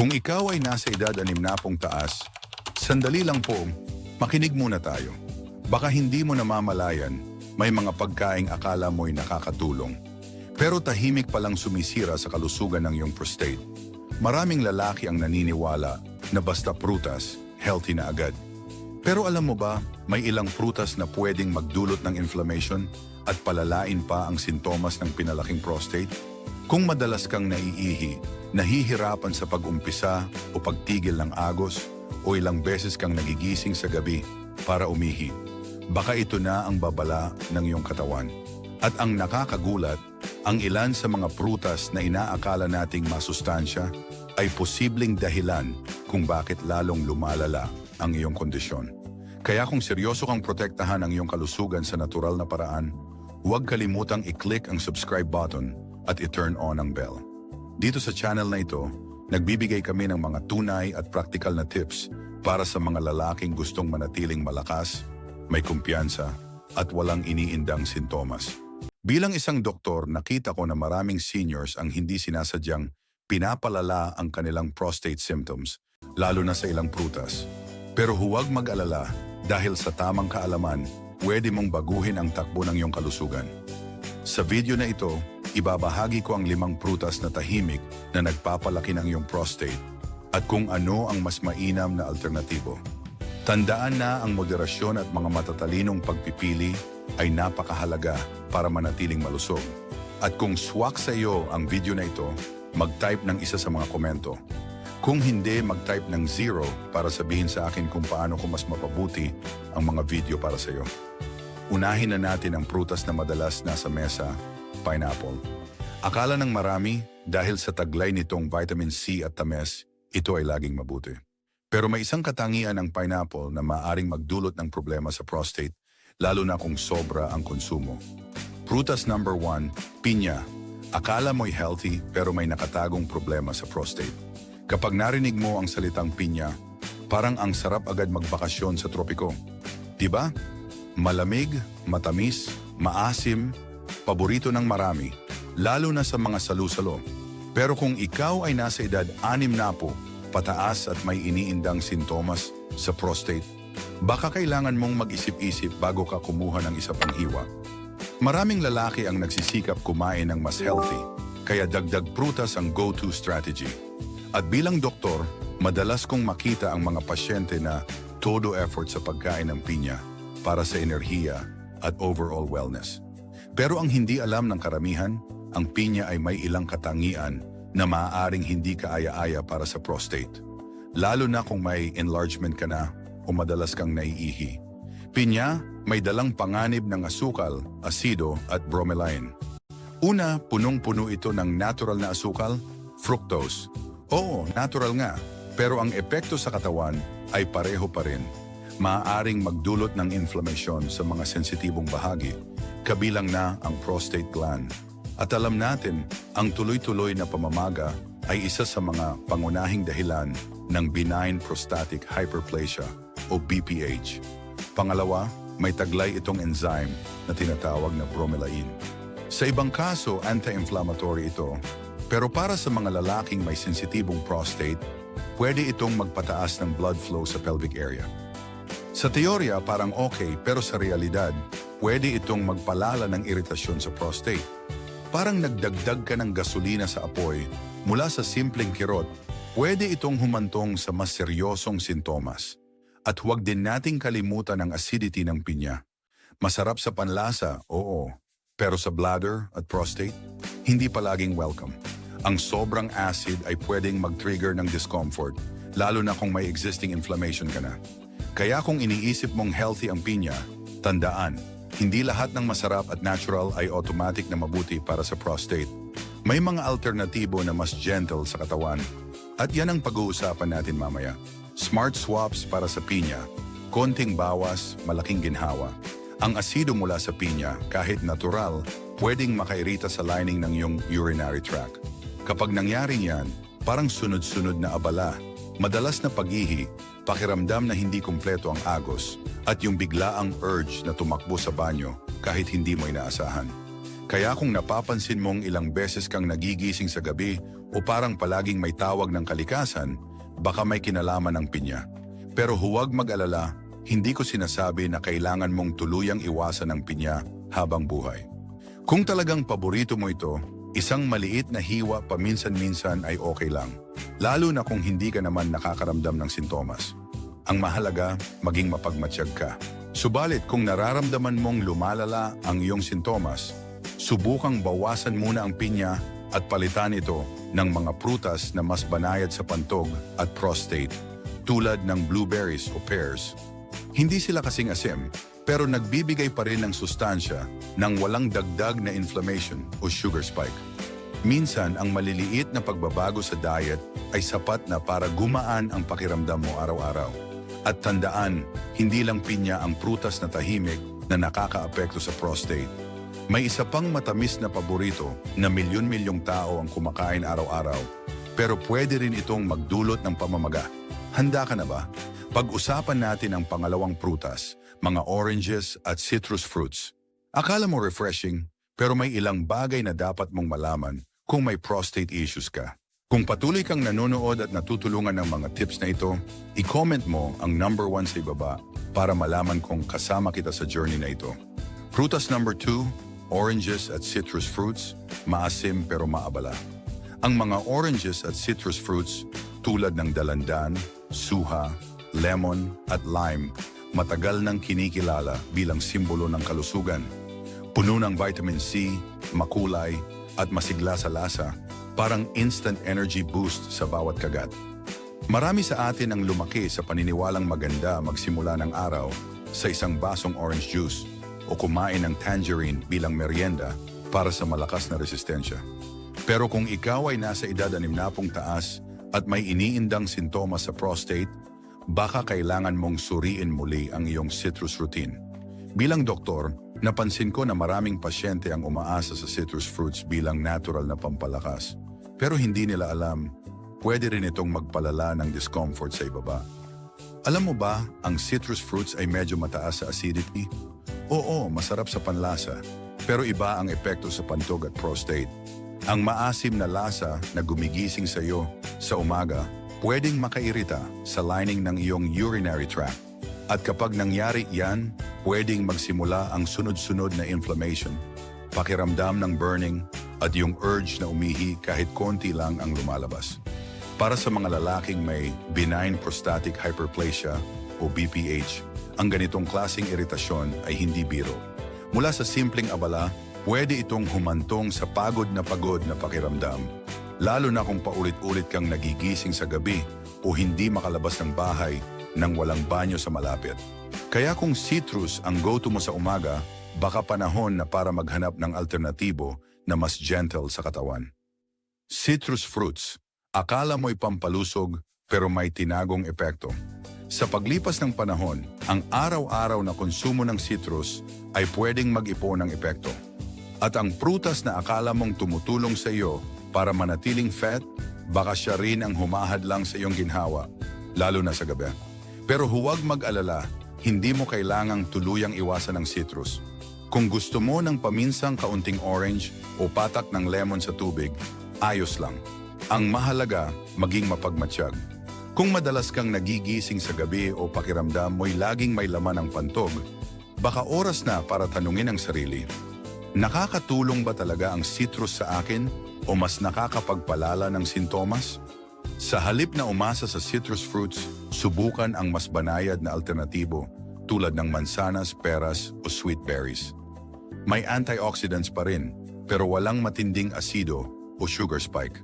Kung ikaw ay nasa edad anim na pong taas, sandali lang po, makinig muna tayo. Baka hindi mo namamalayan, may mga pagkaing akala mo'y nakakatulong. Pero tahimik palang sumisira sa kalusugan ng iyong prostate. Maraming lalaki ang naniniwala na basta prutas, healthy na agad. Pero alam mo ba, may ilang prutas na pwedeng magdulot ng inflammation at palalain pa ang sintomas ng pinalaking prostate? Kung madalas kang naiihi, nahihirapan sa pag-umpisa o pagtigil ng agos, o ilang beses kang nagigising sa gabi para umihi, baka ito na ang babala ng iyong katawan. At ang nakakagulat, ang ilan sa mga prutas na inaakala nating masustansya ay posibleng dahilan kung bakit lalong lumalala ang iyong kondisyon. Kaya kung seryoso kang protektahan ang iyong kalusugan sa natural na paraan, huwag kalimutang i-click ang subscribe button at i-turn on ang bell. Dito sa channel na ito, nagbibigay kami ng mga tunay at practical na tips para sa mga lalaking gustong manatiling malakas, may kumpiyansa, at walang iniindang sintomas. Bilang isang doktor, nakita ko na maraming seniors ang hindi sinasadyang pinapalala ang kanilang prostate symptoms, lalo na sa ilang prutas. Pero huwag mag-alala dahil sa tamang kaalaman, pwede mong baguhin ang takbo ng iyong kalusugan. Sa video na ito, ibabahagi ko ang limang prutas na tahimik na nagpapalaki ng iyong prostate at kung ano ang mas mainam na alternatibo. Tandaan na ang moderasyon at mga matatalinong pagpipili ay napakahalaga para manatiling malusog. At kung swak sa iyo ang video na ito, mag-type ng isa sa mga komento. Kung hindi, mag-type ng zero para sabihin sa akin kung paano ko mas mapabuti ang mga video para sa iyo. Unahin na natin ang prutas na madalas nasa mesa, pineapple. Akala ng marami, dahil sa taglay nitong vitamin C at tamis, ito ay laging mabuti. Pero may isang katangian ng pineapple na maaring magdulot ng problema sa prostate, lalo na kung sobra ang konsumo. Prutas number one, pinya. Akala mo'y healthy pero may nakatagong problema sa prostate. Kapag narinig mo ang salitang pinya, parang ang sarap agad magbakasyon sa tropiko. Diba? Malamig, matamis, maasim, paborito ng marami, lalo na sa mga salusalo. Pero kung ikaw ay nasa edad anim na po, pataas at may iniindang sintomas sa prostate, baka kailangan mong mag-isip-isip bago ka kumuha ng isa pang hiwa. Maraming lalaki ang nagsisikap kumain ng mas healthy, kaya dagdag prutas ang go-to strategy. At bilang doktor, madalas kong makita ang mga pasyente na todo effort sa pagkain ng pinya para sa enerhiya at overall wellness. Pero ang hindi alam ng karamihan, ang pinya ay may ilang katangian na maaaring hindi kaaya-aya para sa prostate. Lalo na kung may enlargement ka na o madalas kang naiihi. Pinya may dalang panganib ng asukal, asido at bromelain. Una, punong-puno ito ng natural na asukal, fructose. Oo, natural nga, pero ang epekto sa katawan ay pareho pa rin. Maaaring magdulot ng inflammation sa mga sensitibong bahagi, kabilang na ang prostate gland. At alam natin, ang tuloy-tuloy na pamamaga ay isa sa mga pangunahing dahilan ng benign prostatic hyperplasia o BPH. Pangalawa, may taglay itong enzyme na tinatawag na bromelain. Sa ibang kaso, anti-inflammatory ito, pero para sa mga lalaking may sensitibong prostate, pwede itong magpataas ng blood flow sa pelvic area. Sa teorya, parang okay, pero sa realidad, pwede itong magpalala ng iritasyon sa prostate. Parang nagdagdag ka ng gasolina sa apoy mula sa simpleng kirot, pwede itong humantong sa mas seryosong sintomas. At huwag din nating kalimutan ang acidity ng pinya. Masarap sa panlasa, oo. Pero sa bladder at prostate, hindi palaging welcome. Ang sobrang acid ay pwedeng mag-trigger ng discomfort, lalo na kung may existing inflammation ka na. Kaya kung iniisip mong healthy ang pinya, tandaan, hindi lahat ng masarap at natural ay automatic na mabuti para sa prostate. May mga alternatibo na mas gentle sa katawan. At yan ang pag-uusapan natin mamaya. Smart swaps para sa pinya. Konting bawas, malaking ginhawa. Ang asido mula sa pinya, kahit natural, pwedeng makairita sa lining ng iyong urinary tract. Kapag nangyari yan, parang sunod-sunod na abala, madalas na pag-ihi, pakiramdam na hindi kumpleto ang agos, at yung biglaang urge na tumakbo sa banyo kahit hindi mo inaasahan. Kaya kung napapansin mong ilang beses kang nagigising sa gabi o parang palaging may tawag ng kalikasan, baka may kinalaman ng pinya. Pero huwag mag-alala, hindi ko sinasabi na kailangan mong tuluyang iwasan ng pinya habang buhay. Kung talagang paborito mo ito, isang maliit na hiwa paminsan-minsan ay okay lang. Lalo na kung hindi ka naman nakakaramdam ng sintomas. Ang mahalaga, maging mapagmatsyag ka. Subalit kung nararamdaman mong lumalala ang iyong sintomas, subukang bawasan muna ang pinya at palitan ito ng mga prutas na mas banayad sa pantog at prostate tulad ng blueberries o pears. Hindi sila kasing asim, pero nagbibigay pa rin ng sustansya ng walang dagdag na inflammation o sugar spike. Minsan, ang maliliit na pagbabago sa diet ay sapat na para gumaan ang pakiramdam mo araw-araw. At tandaan, hindi lang pinya ang prutas na tahimik na nakakaapekto sa prostate. May isa pang matamis na paborito na milyon-milyong tao ang kumakain araw-araw, pero pwede rin itong magdulot ng pamamaga. Handa ka na ba? Pag-usapan natin ang pangalawang prutas, mga oranges at citrus fruits. Akala mo refreshing, pero may ilang bagay na dapat mong malaman kung may prostate issues ka. Kung patuloy kang nanonood at natutulungan ng mga tips na ito, i-comment mo ang number one sa ibaba para malaman kung kasama kita sa journey na ito. Prutas number two, oranges at citrus fruits, maasim pero maabala. Ang mga oranges at citrus fruits tulad ng dalandan, suha, lemon at lime matagal nang kinikilala bilang simbolo ng kalusugan. Puno ng vitamin C, makulay at masigla sa lasa, parang instant energy boost sa bawat kagat. Marami sa atin ang lumaki sa paniniwalang maganda magsimula ng araw sa isang basong orange juice o kumain ng tangerine bilang merienda para sa malakas na resistensya. Pero kung ikaw ay nasa edad 60 taas at may iniindang sintomas sa prostate, baka kailangan mong suriin muli ang iyong citrus routine. Bilang doktor, napansin ko na maraming pasyente ang umaasa sa citrus fruits bilang natural na pampalakas. Pero hindi nila alam, pwede rin itong magpalala ng discomfort sa ibaba. Alam mo ba, ang citrus fruits ay medyo mataas sa acidity? Oo, masarap sa panlasa, pero iba ang epekto sa pantog at prostate. Ang maasim na lasa na gumigising sa iyo sa umaga pwedeng makairita sa lining ng iyong urinary tract. At kapag nangyari yan, pwedeng magsimula ang sunod-sunod na inflammation, pakiramdam ng burning, at yung urge na umihi kahit konti lang ang lumalabas. Para sa mga lalaking may benign prostatic hyperplasia o BPH, ang ganitong klasing iritasyon ay hindi biro. Mula sa simpleng abala, pwede itong humantong sa pagod na pagod na pakiramdam lalo na kung paulit-ulit kang nagigising sa gabi o hindi makalabas ng bahay nang walang banyo sa malapit. Kaya kung citrus ang go-to mo sa umaga, baka panahon na para maghanap ng alternatibo na mas gentle sa katawan. Citrus fruits, akala mo'y pampalusog pero may tinagong epekto. Sa paglipas ng panahon, ang araw-araw na konsumo ng citrus ay pwedeng mag-ipon ng epekto. At ang prutas na akala mong tumutulong sa iyo para manatiling fat, baka siya rin ang humahad lang sa iyong ginhawa, lalo na sa gabi. Pero huwag mag-alala, hindi mo kailangang tuluyang iwasan ng citrus. Kung gusto mo ng paminsang kaunting orange o patak ng lemon sa tubig, ayos lang. Ang mahalaga, maging mapagmatsyag. Kung madalas kang nagigising sa gabi o pakiramdam mo'y laging may laman ng pantog, baka oras na para tanungin ang sarili, nakakatulong ba talaga ang citrus sa akin o mas nakakapagpalala ng sintomas? Sa halip na umasa sa citrus fruits, subukan ang mas banayad na alternatibo tulad ng mansanas, peras o sweet berries. May antioxidants pa rin, pero walang matinding asido o sugar spike.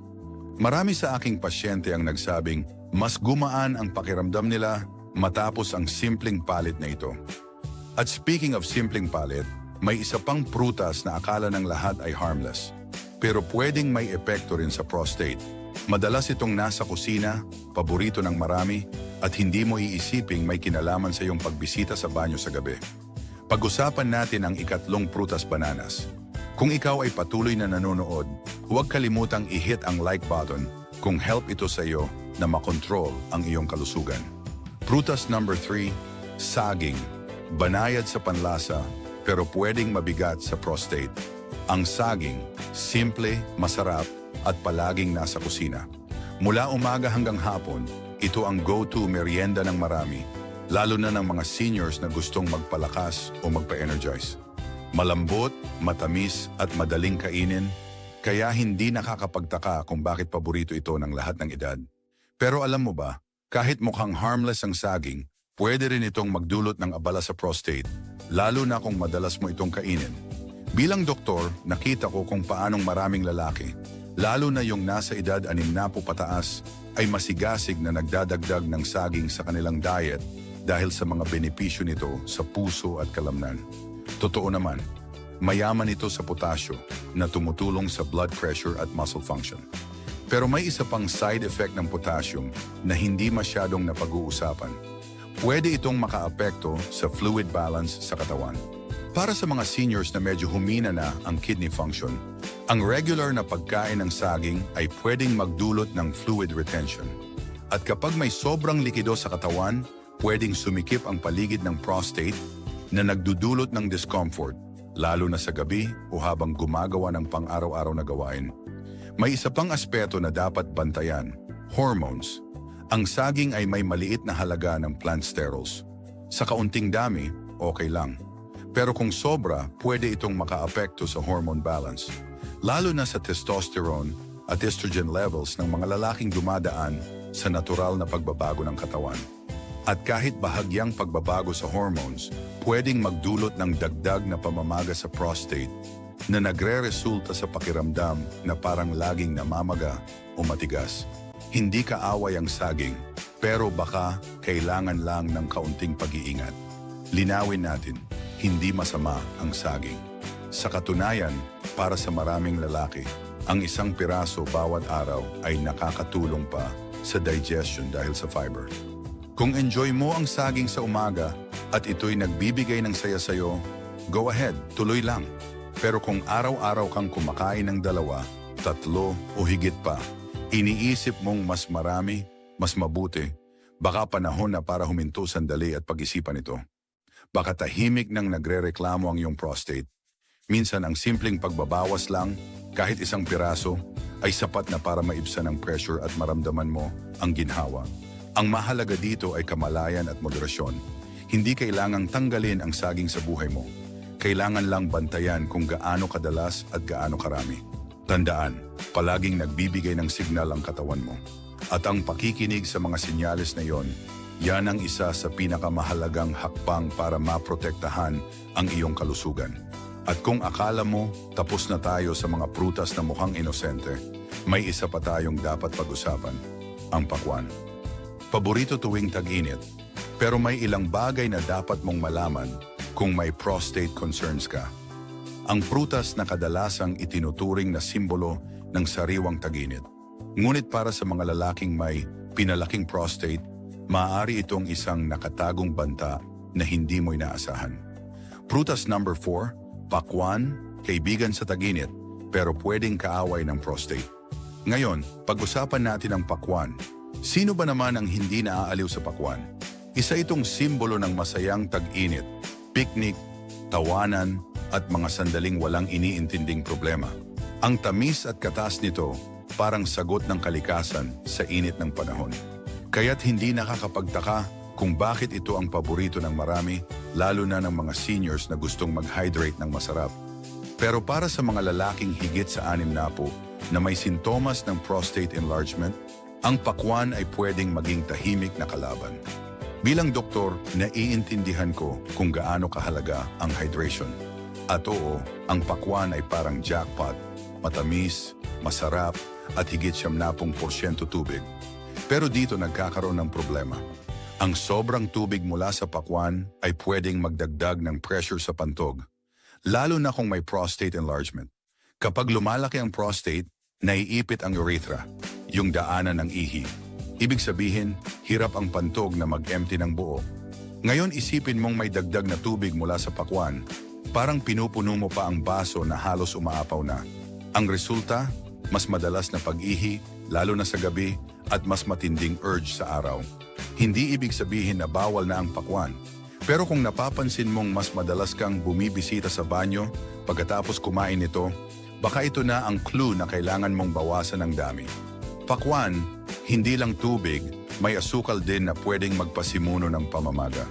Marami sa aking pasyente ang nagsabing mas gumaan ang pakiramdam nila matapos ang simpleng palit na ito. At speaking of simpleng palit, may isa pang prutas na akala ng lahat ay harmless pero pwedeng may epekto rin sa prostate. Madalas itong nasa kusina, paborito ng marami, at hindi mo iisiping may kinalaman sa iyong pagbisita sa banyo sa gabi. Pag-usapan natin ang ikatlong prutas bananas. Kung ikaw ay patuloy na nanonood, huwag kalimutang i-hit ang like button kung help ito sa iyo na makontrol ang iyong kalusugan. Prutas number 3, saging. Banayad sa panlasa pero pwedeng mabigat sa prostate. Ang saging, simple, masarap, at palaging nasa kusina. Mula umaga hanggang hapon, ito ang go-to merienda ng marami, lalo na ng mga seniors na gustong magpalakas o magpa-energize. Malambot, matamis at madaling kainin, kaya hindi nakakapagtaka kung bakit paborito ito ng lahat ng edad. Pero alam mo ba, kahit mukhang harmless ang saging, pwede rin itong magdulot ng abala sa prostate, lalo na kung madalas mo itong kainin. Bilang doktor, nakita ko kung paanong maraming lalaki, lalo na yung nasa edad anim na po pataas, ay masigasig na nagdadagdag ng saging sa kanilang diet dahil sa mga benepisyo nito sa puso at kalamnan. Totoo naman, mayaman ito sa potasyo na tumutulong sa blood pressure at muscle function. Pero may isa pang side effect ng potassium na hindi masyadong napag-uusapan. Pwede itong makaapekto sa fluid balance sa katawan. Para sa mga seniors na medyo humina na ang kidney function, ang regular na pagkain ng saging ay pwedeng magdulot ng fluid retention. At kapag may sobrang likido sa katawan, pwedeng sumikip ang paligid ng prostate na nagdudulot ng discomfort, lalo na sa gabi o habang gumagawa ng pang-araw-araw na gawain. May isa pang aspeto na dapat bantayan, hormones. Ang saging ay may maliit na halaga ng plant sterols. Sa kaunting dami, okay lang. Pero kung sobra, pwede itong makaapekto sa hormone balance. Lalo na sa testosterone at estrogen levels ng mga lalaking dumadaan sa natural na pagbabago ng katawan. At kahit bahagyang pagbabago sa hormones, pwedeng magdulot ng dagdag na pamamaga sa prostate na nagre-resulta sa pakiramdam na parang laging namamaga o matigas. Hindi kaaway ang saging, pero baka kailangan lang ng kaunting pag-iingat. Linawin natin, hindi masama ang saging. Sa katunayan, para sa maraming lalaki, ang isang piraso bawat araw ay nakakatulong pa sa digestion dahil sa fiber. Kung enjoy mo ang saging sa umaga at ito'y nagbibigay ng saya sa'yo, go ahead, tuloy lang. Pero kung araw-araw kang kumakain ng dalawa, tatlo o higit pa, iniisip mong mas marami, mas mabuti, baka panahon na para huminto sandali at pag-isipan ito. Baka tahimik nang nagre-reklamo ang iyong prostate. Minsan ang simpleng pagbabawas lang, kahit isang piraso, ay sapat na para maibsan ang pressure at maramdaman mo ang ginhawa. Ang mahalaga dito ay kamalayan at moderasyon. Hindi kailangang tanggalin ang saging sa buhay mo. Kailangan lang bantayan kung gaano kadalas at gaano karami. Tandaan, palaging nagbibigay ng signal ang katawan mo. At ang pakikinig sa mga senyales na yon, yan ang isa sa pinakamahalagang hakbang para maprotektahan ang iyong kalusugan. At kung akala mo tapos na tayo sa mga prutas na mukhang inosente, may isa pa tayong dapat pag-usapan, ang pakwan. Paborito tuwing tag-init, pero may ilang bagay na dapat mong malaman kung may prostate concerns ka. Ang prutas na kadalasang itinuturing na simbolo ng sariwang tag-init. Ngunit para sa mga lalaking may pinalaking prostate, maaari itong isang nakatagong banta na hindi mo inaasahan. Prutas number 4, pakwan, kaibigan sa taginit, pero pwedeng kaaway ng prostate. Ngayon, pag-usapan natin ang pakwan. Sino ba naman ang hindi naaaliw sa pakwan? Isa itong simbolo ng masayang tag-init, picnic, tawanan, at mga sandaling walang iniintinding problema. Ang tamis at katas nito parang sagot ng kalikasan sa init ng panahon. Kaya't hindi nakakapagtaka kung bakit ito ang paborito ng marami, lalo na ng mga seniors na gustong mag-hydrate ng masarap. Pero para sa mga lalaking higit sa anim na po na may sintomas ng prostate enlargement, ang pakwan ay pwedeng maging tahimik na kalaban. Bilang doktor, naiintindihan ko kung gaano kahalaga ang hydration. At oo, ang pakwan ay parang jackpot, matamis, masarap, at higit siyam na pong porsyento tubig. Pero dito nagkakaroon ng problema. Ang sobrang tubig mula sa pakwan ay pwedeng magdagdag ng pressure sa pantog, lalo na kung may prostate enlargement. Kapag lumalaki ang prostate, naiipit ang urethra, yung daanan ng ihi. Ibig sabihin, hirap ang pantog na mag-empty ng buo. Ngayon isipin mong may dagdag na tubig mula sa pakwan, parang pinupuno mo pa ang baso na halos umaapaw na. Ang resulta, mas madalas na pag-ihi, lalo na sa gabi, at mas matinding urge sa araw. Hindi ibig sabihin na bawal na ang pakwan, Pero kung napapansin mong mas madalas kang bumibisita sa banyo pagkatapos kumain nito, baka ito na ang clue na kailangan mong bawasan ng dami. Pakwan, hindi lang tubig, may asukal din na pwedeng magpasimuno ng pamamaga.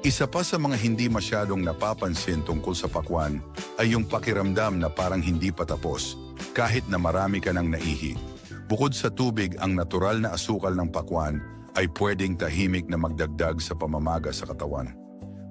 Isa pa sa mga hindi masyadong napapansin tungkol sa pakwan ay yung pakiramdam na parang hindi pa tapos kahit na marami ka ng naihi. Bukod sa tubig, ang natural na asukal ng pakwan ay pwedeng tahimik na magdagdag sa pamamaga sa katawan.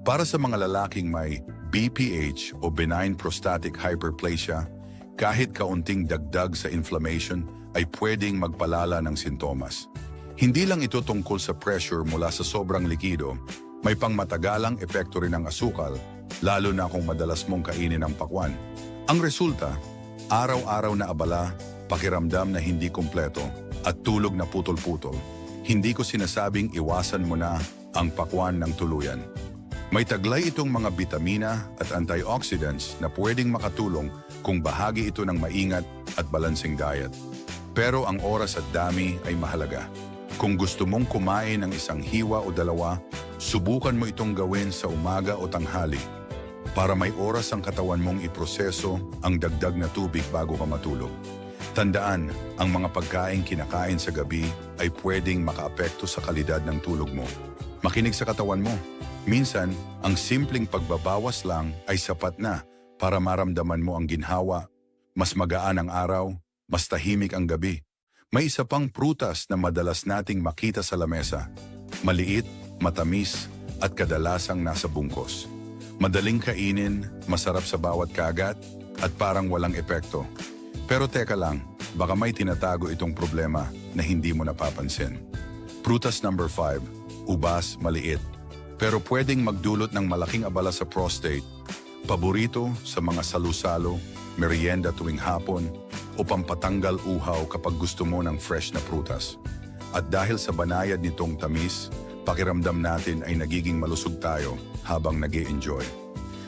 Para sa mga lalaking may BPH o benign prostatic hyperplasia, kahit kaunting dagdag sa inflammation ay pwedeng magpalala ng sintomas. Hindi lang ito tungkol sa pressure mula sa sobrang likido, may pangmatagalang epekto rin ng asukal, lalo na kung madalas mong kainin ang pakwan. Ang resulta, araw-araw na abala, pakiramdam na hindi kumpleto, at tulog na putol-putol. Hindi ko sinasabing iwasan mo na ang pakwan ng tuluyan. May taglay itong mga bitamina at antioxidants na pwedeng makatulong kung bahagi ito ng maingat at balancing diet. Pero ang oras at dami ay mahalaga. Kung gusto mong kumain ng isang hiwa o dalawa, subukan mo itong gawin sa umaga o tanghali para may oras ang katawan mong iproseso ang dagdag na tubig bago ka matulog. Tandaan, ang mga pagkain kinakain sa gabi ay pwedeng makaapekto sa kalidad ng tulog mo. Makinig sa katawan mo. Minsan, ang simpleng pagbabawas lang ay sapat na para maramdaman mo ang ginhawa. Mas magaan ang araw, mas tahimik ang gabi. May isa pang prutas na madalas nating makita sa lamesa. Maliit, matamis, at kadalasang nasa bungkos. Madaling kainin, masarap sa bawat kagat, at parang walang epekto. Pero teka lang, baka may tinatago itong problema na hindi mo napapansin. Prutas number 5, ubas maliit. Pero pwedeng magdulot ng malaking abala sa prostate. Paborito sa mga salusalo, merienda tuwing hapon, o pampatanggal uhaw kapag gusto mo ng fresh na prutas. At dahil sa banayad nitong tamis, pakiramdam natin ay nagiging malusog tayo habang nag enjoy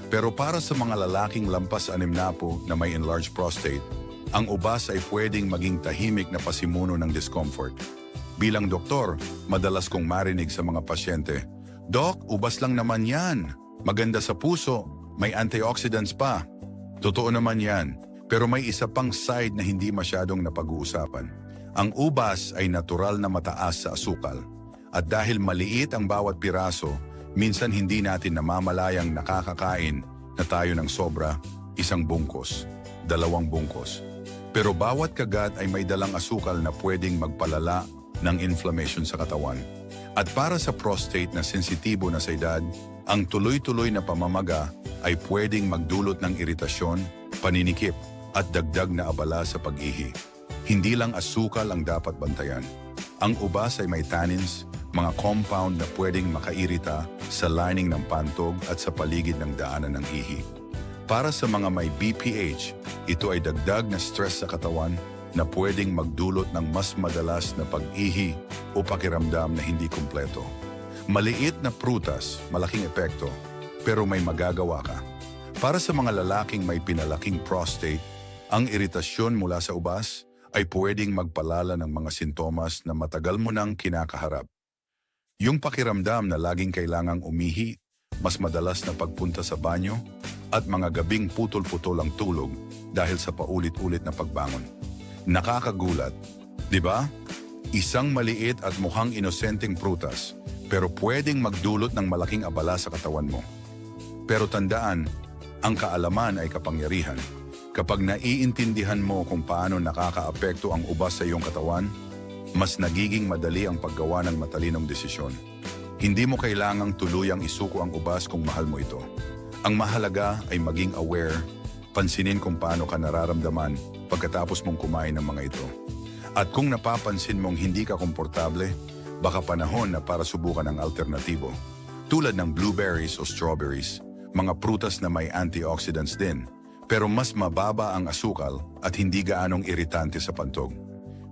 Pero para sa mga lalaking lampas anim na po na may enlarged prostate, ang ubas ay pwedeng maging tahimik na pasimuno ng discomfort. Bilang doktor, madalas kong marinig sa mga pasyente, Dok, ubas lang naman yan. Maganda sa puso, may antioxidants pa. Totoo naman yan, pero may isa pang side na hindi masyadong napag-uusapan. Ang ubas ay natural na mataas sa asukal. At dahil maliit ang bawat piraso, minsan hindi natin namamalayang nakakakain na tayo ng sobra, isang bungkos, dalawang bungkos. Pero bawat kagat ay may dalang asukal na pwedeng magpalala ng inflammation sa katawan. At para sa prostate na sensitibo na sa edad, ang tuloy-tuloy na pamamaga ay pwedeng magdulot ng iritasyon, paninikip, at dagdag na abala sa pag-ihi. Hindi lang asukal ang dapat bantayan. Ang ubas ay may tannins, mga compound na pwedeng makairita sa lining ng pantog at sa paligid ng daanan ng ihi. Para sa mga may BPH, ito ay dagdag na stress sa katawan na pwedeng magdulot ng mas madalas na pag-ihi o pakiramdam na hindi kumpleto. Maliit na prutas, malaking epekto, pero may magagawa ka. Para sa mga lalaking may pinalaking prostate, ang iritasyon mula sa ubas ay pwedeng magpalala ng mga sintomas na matagal mo nang kinakaharap. Yung pakiramdam na laging kailangang umihi, mas madalas na pagpunta sa banyo, at mga gabing putol-putol ang tulog dahil sa paulit-ulit na pagbangon. Nakakagulat, di ba? Isang maliit at mukhang inosenteng prutas, pero pwedeng magdulot ng malaking abala sa katawan mo. Pero tandaan, ang kaalaman ay kapangyarihan. Kapag naiintindihan mo kung paano nakakaapekto ang ubas sa iyong katawan, mas nagiging madali ang paggawa ng matalinong desisyon. Hindi mo kailangang tuluyang isuko ang ubas kung mahal mo ito. Ang mahalaga ay maging aware, pansinin kung paano ka nararamdaman pagkatapos mong kumain ng mga ito. At kung napapansin mong hindi ka komportable, baka panahon na para subukan ang alternatibo. Tulad ng blueberries o strawberries, mga prutas na may antioxidants din, pero mas mababa ang asukal at hindi gaanong iritante sa pantog.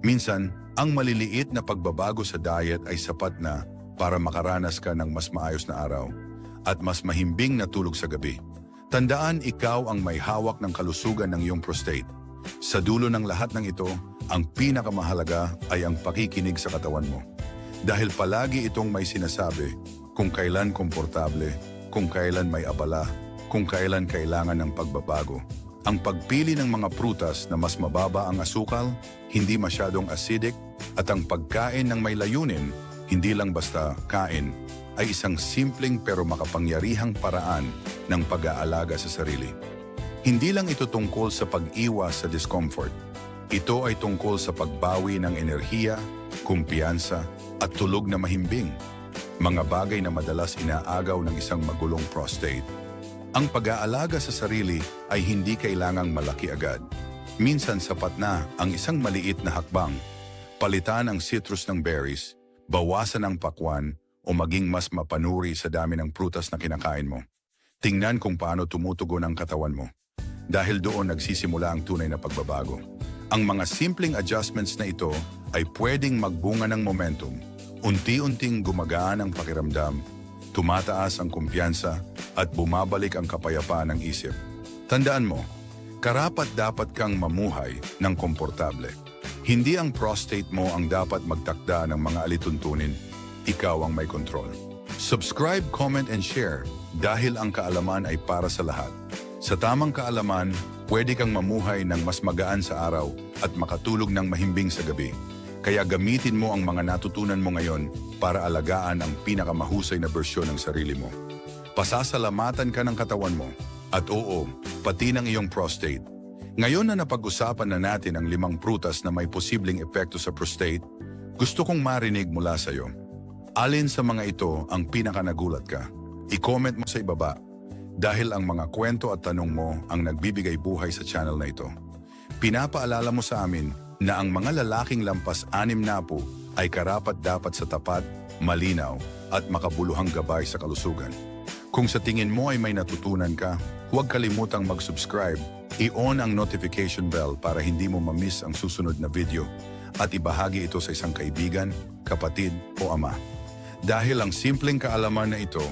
Minsan, ang maliliit na pagbabago sa diet ay sapat na para makaranas ka ng mas maayos na araw at mas mahimbing na tulog sa gabi. Tandaan ikaw ang may hawak ng kalusugan ng iyong prostate. Sa dulo ng lahat ng ito, ang pinakamahalaga ay ang pakikinig sa katawan mo. Dahil palagi itong may sinasabi kung kailan komportable kung kailan may abala, kung kailan kailangan ng pagbabago. Ang pagpili ng mga prutas na mas mababa ang asukal, hindi masyadong acidic, at ang pagkain ng may layunin, hindi lang basta kain, ay isang simpleng pero makapangyarihang paraan ng pag-aalaga sa sarili. Hindi lang ito tungkol sa pag-iwas sa discomfort. Ito ay tungkol sa pagbawi ng enerhiya, kumpiyansa, at tulog na mahimbing. Mga bagay na madalas inaagaw ng isang magulong prostate. Ang pag-aalaga sa sarili ay hindi kailangang malaki agad. Minsan sapat na ang isang maliit na hakbang. Palitan ang citrus ng berries, bawasan ang pakwan, o maging mas mapanuri sa dami ng prutas na kinakain mo. Tingnan kung paano tumutugon ang katawan mo. Dahil doon nagsisimula ang tunay na pagbabago. Ang mga simpleng adjustments na ito ay pwedeng magbunga ng momentum. Unti-unting gumagaan ang pakiramdam, tumataas ang kumpiyansa, at bumabalik ang kapayapaan ng isip. Tandaan mo, karapat dapat kang mamuhay ng komportable. Hindi ang prostate mo ang dapat magtakda ng mga alituntunin. Ikaw ang may kontrol. Subscribe, comment, and share dahil ang kaalaman ay para sa lahat. Sa tamang kaalaman, pwede kang mamuhay ng mas magaan sa araw at makatulog ng mahimbing sa gabi. Kaya gamitin mo ang mga natutunan mo ngayon para alagaan ang pinakamahusay na bersyon ng sarili mo. Pasasalamatan ka ng katawan mo. At oo, pati ng iyong prostate. Ngayon na napag-usapan na natin ang limang prutas na may posibleng epekto sa prostate, gusto kong marinig mula sa iyo. Alin sa mga ito ang pinaka-nagulat ka? I-comment mo sa ibaba dahil ang mga kwento at tanong mo ang nagbibigay buhay sa channel na ito. Pinapaalala mo sa amin na ang mga lalaking lampas anim na po ay karapat dapat sa tapat, malinaw at makabuluhang gabay sa kalusugan. Kung sa tingin mo ay may natutunan ka, huwag kalimutang mag-subscribe, i-on ang notification bell para hindi mo ma-miss ang susunod na video at ibahagi ito sa isang kaibigan, kapatid o ama. Dahil ang simpleng kaalaman na ito,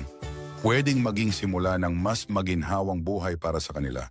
pwedeng maging simula ng mas maginhawang buhay para sa kanila.